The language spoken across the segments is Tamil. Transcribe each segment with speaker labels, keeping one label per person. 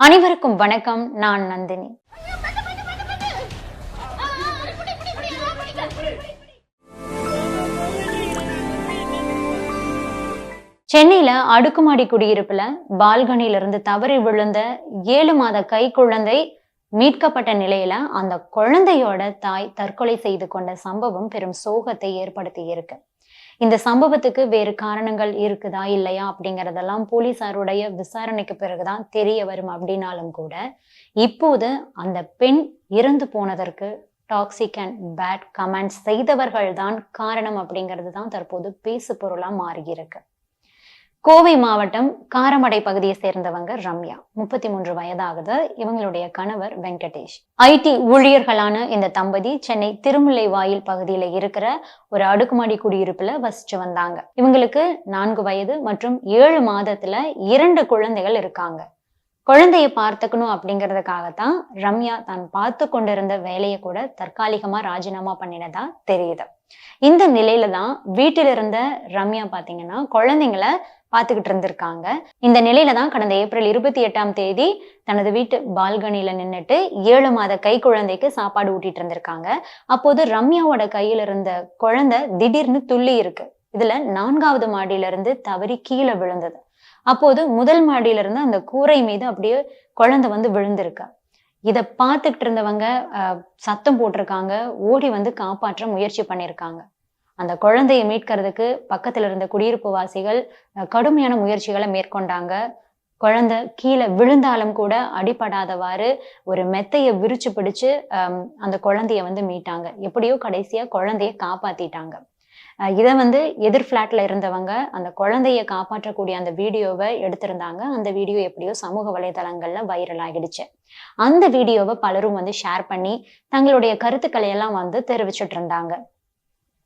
Speaker 1: அனைவருக்கும் வணக்கம் நான் நந்தினி. சென்னையில அடுக்குமாடி குடியிருப்புல பால்கனியிலிருந்து தவறி விழுந்த ஏழு மாத கை குழந்தை மீட்கப்பட்ட நிலையில அந்த குழந்தையோட தாய் தற்கொலை செய்து கொண்ட சம்பவம் பெரும் சோகத்தை ஏற்படுத்தி இருக்கு இந்த சம்பவத்துக்கு வேறு காரணங்கள் இருக்குதா இல்லையா அப்படிங்கறதெல்லாம் போலீசாருடைய விசாரணைக்கு பிறகுதான் தெரிய வரும் அப்படின்னாலும் கூட இப்போது அந்த பெண் இறந்து போனதற்கு டாக்ஸிக் அண்ட் பேட் கமெண்ட்ஸ் செய்தவர்கள் தான் காரணம் அப்படிங்கிறது தான் தற்போது பேசு பொருளா மாறியிருக்கு. கோவை மாவட்டம் காரமடை பகுதியை சேர்ந்தவங்க ரம்யா. முப்பத்தி மூன்று வயதாகுது. இவங்களுடைய கணவர் வெங்கடேஷ். ஐடி ஊழியர்களான இந்த தம்பதி சென்னை திருமுல்லை வாயில் பகுதியில இருக்கிற ஒரு அடுக்குமாடி குடியிருப்புல வசிச்சு வந்தாங்க. இவங்களுக்கு நான்கு வயது மற்றும் ஏழு மாதத்துல இரண்டு குழந்தைகள் இருக்காங்க. குழந்தைய பார்த்துக்கணும் அப்படிங்கிறதுக்காகத்தான் ரம்யா தான் பார்த்து கொண்டிருந்த வேலையை கூட தற்காலிகமா ராஜினாமா பண்ணினதா தெரியுது. இந்த நிலையில தான் வீட்டில் இருந்த ரம்யா பாத்தீங்கன்னா குழந்தைங்களை பார்த்துக்கிட்டு இருந்திருக்காங்க. இந்த நிலையில தான் கடந்த ஏப்ரல் இருபத்தி எட்டாம் தேதி தனது வீட்டு பால்கனில நின்னுட்டு ஏழு மாத கை குழந்தைக்கு சாப்பாடு ஊட்டிட்டு இருந்திருக்காங்க. அப்போது ரம்யாவோட கையில இருந்த குழந்தை திடீர்னு துள்ளி இருக்கு. இதுல நான்காவது மாடியில இருந்து தவறி கீழே விழுந்தது. அப்போது முதல் மாடியில இருந்து அந்த கூரை மீது அப்படியே குழந்தை வந்து விழுந்திருக்கு. இத பார்த்துக்கிட்டு இருந்தவங்க அஹ், சத்தம் போட்டிருக்காங்க. ஓடி வந்து காப்பாற்ற முயற்சி பண்ணியிருக்காங்க அந்த குழந்தையை மீட்கிறதுக்கு பக்கத்துல இருந்த குடியிருப்பு வாசிகள் அஹ், கடுமையான முயற்சிகளை மேற்கொண்டாங்க. குழந்தை கீழே விழுந்தாலும் கூட அடிபடாதவாறு ஒரு மெத்தையை விரிச்சு பிடிச்சு அந்த குழந்தைய வந்து மீட்டாங்க. எப்படியோ கடைசியா குழந்தைய காப்பாத்திட்டாங்க. அஹ் இதை வந்து எதிர் ஃப்ளாட்ல இருந்தவங்க அந்த குழந்தைய காப்பாற்றக்கூடிய அந்த வீடியோவை எடுத்திருந்தாங்க. அந்த வீடியோ எப்படியோ சமூக வலைதளங்கள்ல வைரல் ஆகிடுச்சு அந்த வீடியோவை பலரும் வந்து ஷேர் பண்ணி தங்களுடைய கருத்துக்களை எல்லாம் வந்து தெரிவிச்சுட்டு இருந்தாங்க.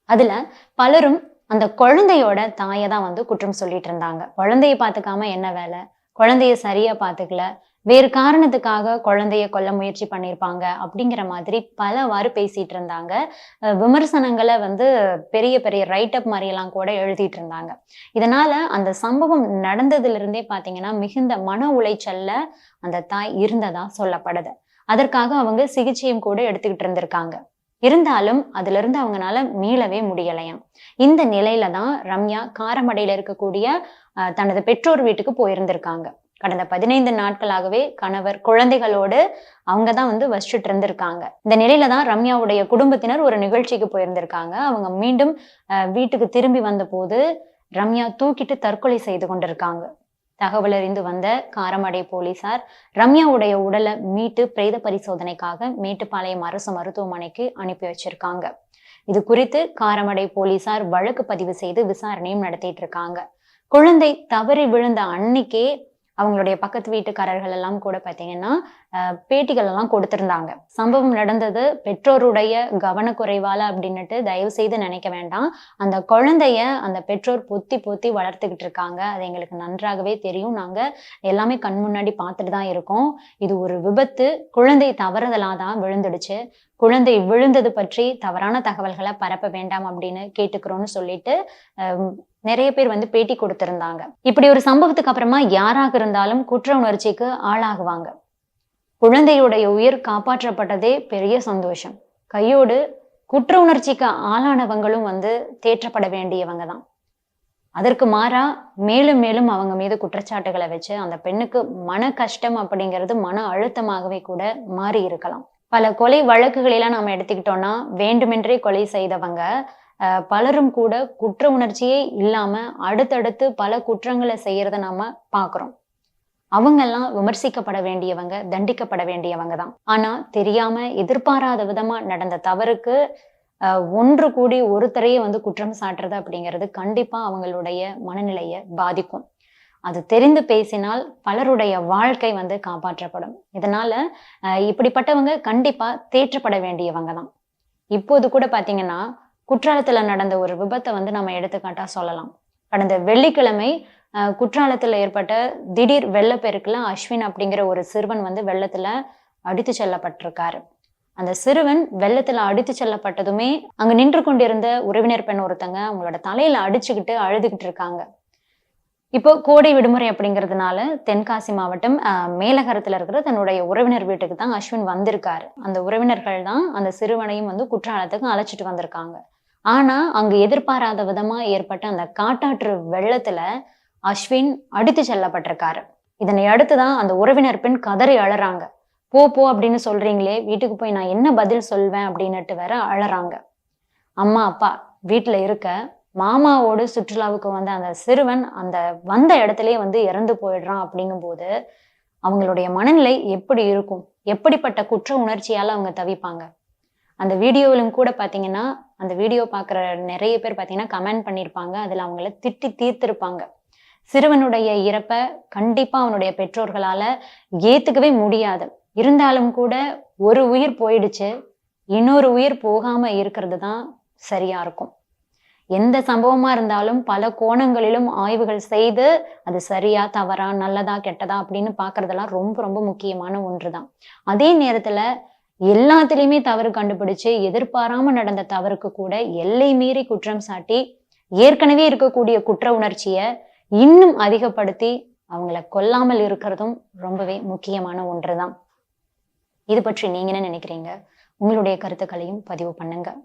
Speaker 1: அதுல பலரும் அந்த குழந்தையோட தாயை தான் வந்து குற்றம் சொல்லிட்டு இருந்தாங்க. குழந்தைய பார்த்துக்காம என்ன வேலை? குழந்தைய சரியா பார்த்துக்கல. வேறு காரணத்துக்காக குழந்தைய கொல்ல முயற்சி பண்ணியிருப்பாங்க அப்படிங்கிற மாதிரி பலவாறு பேசிட்டு இருந்தாங்க. விமர்சனங்களை வந்து பெரிய பெரிய ரைட் அப் மாதிரி எல்லாம் கூட எழுதிட்டு இருந்தாங்க. இதனால அந்த சம்பவம் நடந்ததுல இருந்தே பாத்தீங்கன்னா மிகுந்த மன உளைச்சல்ல அந்த தாய் இருந்ததா சொல்லப்படுது. அதற்காக அவங்க சிகிச்சையும் கூட எடுத்துக்கிட்டு இருந்திருக்காங்க. இருந்தாலும் அதுல இருந்து அவங்கனால மீளவே முடியலையாம். இந்த நிலையில தான் ரம்யா காரமடையில இருக்கக்கூடிய தனது பெற்றோர் வீட்டுக்கு போயிருந்திருக்காங்க. கடந்த பதினைந்து நாட்களாகவே கணவர் குழந்தைகளோடு அவங்க தான் வந்து வசிச்சுட்டு இருந்திருக்காங்க. இந்த நிலையில தான் ரம்யாவுடைய குடும்பத்தினர் ஒரு நிகழ்ச்சிக்கு போயிருந்திருக்காங்க. அவங்க மீண்டும் வீட்டுக்கு திரும்பி வந்தபோது ரம்யா தூக்கிட்டு தற்கொலை செய்து கொண்டிருக்காங்க. தகவல் அறிந்து வந்த காரமடை போலீசார் ரம்யாவுடைய உடலை மீட்டு பிரேத பரிசோதனைக்காக மேட்டுப்பாளையம் அரசு மருத்துவமனைக்கு அனுப்பி வச்சிருக்காங்க. இது குறித்து காரமடை போலீசார் வழக்கு பதிவு செய்து விசாரணையும் நடத்திட்டு இருக்காங்க. குழந்தை தவறி விழுந்த அன்னைக்கே அவங்களுடைய பக்கத்து வீட்டுக்காரர்கள் எல்லாம் கூட பார்த்தீங்கன்னா பேட்டிகள் எல்லாம் கொடுத்திருந்தாங்க. சம்பவம் நடந்தது பெற்றோருடைய கவனக்குறைவால அப்படின்னுட்டு தயவு செய்து நினைக்க வேண்டாம். அந்த குழந்தைய அந்த பெற்றோர் பொத்தி பொத்தி வளர்த்துக்கிட்டு இருக்காங்க. அது எங்களுக்கு நன்றாகவே தெரியும். நாங்க எல்லாமே கண் முன்னாடி பார்த்துட்டு தான் இருக்கோம். இது ஒரு விபத்து. குழந்தை தவறுதலா தான் விழுந்துடுச்சு. குழந்தை விழுந்தது பற்றி தவறான தகவல்களை பரப்ப வேண்டாம் அப்படின்னு கேட்டுக்கிறோம்னு சொல்லிட்டு நிறைய பேர் வந்து பேட்டி கொடுத்திருந்தாங்க. இப்படி ஒரு சம்பவத்துக்கு அப்புறமா யாராக இருந்தாலும் குற்ற உணர்ச்சிக்கு ஆளாகுவாங்க. குழந்தையுடைய உயிர் காப்பாற்றப்பட்டதே பெரிய சந்தோஷம். கையோடு குற்ற உணர்ச்சிக்கு ஆளானவங்களும் வந்து தேற்றப்பட வேண்டியவங்க தான். அதற்கு மாறா மேலும் மேலும் அவங்க மீது குற்றச்சாட்டுகளை வச்சு அந்த பெண்ணுக்கு மன கஷ்டம் அப்படிங்கிறது மன அழுத்தமாகவே கூட மாறி இருக்கலாம். பல கொலை வழக்குகளெல்லாம் நாம எடுத்துக்கிட்டோம்னா வேண்டுமென்றே கொலை செய்தவங்க பலரும் கூட குற்ற உணர்ச்சியே இல்லாம அடுத்தடுத்து பல குற்றங்களை செய்யறத நாம பாக்குறோம் அவங்கெல்லாம் விமர்சிக்கப்பட வேண்டியவங்க தண்டிக்கப்பட வேண்டியவங்க தான். ஆனா தெரியாம எதிர்பாராத விதமா நடந்த தவறுக்கு ஒன்று கூடி ஒருத்தரையே வந்து குற்றம் சாட்டுறது அப்படிங்கிறது கண்டிப்பா அவங்களுடைய மனநிலையை பாதிக்கும். அது தெரிந்து பேசினால் பலருடைய வாழ்க்கை வந்து காப்பாற்றப்படும். இதனால அஹ், இப்படிப்பட்டவங்க கண்டிப்பா தேற்றப்பட வேண்டியவங்க தான். இப்போது கூட பாத்தீங்கன்னா குற்றாலத்துல நடந்த ஒரு விபத்தை வந்து நம்ம எடுத்துக்காட்டா சொல்லலாம். கடந்த வெள்ளிக்கிழமை குற்றாலத்துல ஏற்பட்ட திடீர் வெள்ளப்பெருக்குல அஸ்வின் அப்படிங்கிற ஒரு சிறுவன் வந்து வெள்ளத்துல அடித்து செல்லப்பட்டிருக்காரு. அந்த சிறுவன் வெள்ளத்துல அடித்து செல்லப்பட்டதுமே அங்க நின்று கொண்டிருந்த உறவினர் பெண் ஒருத்தங்க அவங்களோட தலையில அடிச்சுக்கிட்டு அழுதுகிட்டு இருக்காங்க. இப்போ கோடை விடுமுறை அப்படிங்கிறதுனால தென்காசி மாவட்டம் அஹ், மேலகரத்துல இருக்கிற தன்னுடைய உறவினர் வீட்டுக்கு தான் அஸ்வின் வந்திருக்காரு. அந்த உறவினர்கள் தான் அந்த சிறுவனையும் வந்து குற்றாலத்துக்கு அழைச்சிட்டு வந்திருக்காங்க. ஆனா அங்கு எதிர்பாராத விதமா ஏற்பட்ட அந்த காட்டாற்று வெள்ளத்துல அஸ்வின் அடித்து செல்லப்பட்டிருக்காரு. இதனை அடுத்துதான் அந்த உறவினர் பெண் கதறி அழறாங்க. போ போ அப்படின்னு சொல்றீங்களே வீட்டுக்கு போய் நான் என்ன பதில் சொல்வேன் அப்படின்னுட்டு வேற அழறாங்க. அம்மா அப்பா வீட்டுல இருக்க மாமாவோடு சுற்றுலாவுக்கு வந்த அந்த சிறுவன் அந்த வந்த இடத்துலயே வந்து இறந்து போயிடுறான் அப்படிங்கும்போது அவங்களுடைய மனநிலை எப்படி இருக்கும்? எப்படிப்பட்ட குற்ற உணர்ச்சியால அவங்க தவிப்பாங்க? அந்த வீடியோவிலும் கூட பாத்தீங்கன்னா அந்த வீடியோ பார்க்குற நிறைய பேர் பாத்தீங்கன்னா கமெண்ட் பண்ணியிருப்பாங்க அதுல அவங்கள திட்டி தீர்த்திருப்பாங்க. சிறுவனுடைய இறப்பை கண்டிப்பா அவனுடைய பெற்றோர்களால ஏத்துக்கவே முடியாது. இருந்தாலும் கூட ஒரு உயிர் போயிடுச்சு இன்னொரு உயிர் போகாம இருக்கிறது தான் சரியா இருக்கும். எந்த சம்பவமா இருந்தாலும் பல கோணங்களிலும் ஆய்வுகள் செய்து அது சரியா தவறா நல்லதா கெட்டதா அப்படின்னு பாக்குறதெல்லாம் ரொம்ப ரொம்ப முக்கியமான ஒன்றுதான். அதே நேரத்துல எல்லாத்துலயுமே தவறு கண்டுபிடிச்சு எதிர்பாராம நடந்த தவறுக்கு கூட எல்லை மீறி குற்றம் சாட்டி ஏற்கனவே இருக்கக்கூடிய குற்ற உணர்ச்சியை இன்னும் அதிகப்படுத்தி அவங்கள கொல்லாமல் இருக்கிறதும் ரொம்பவே முக்கியமான ஒன்றுதான். இது பற்றி நீங்க என்ன நினைக்கிறீங்க? உங்களுடைய கருத்துக்களையும் பதிவு பண்ணுங்க.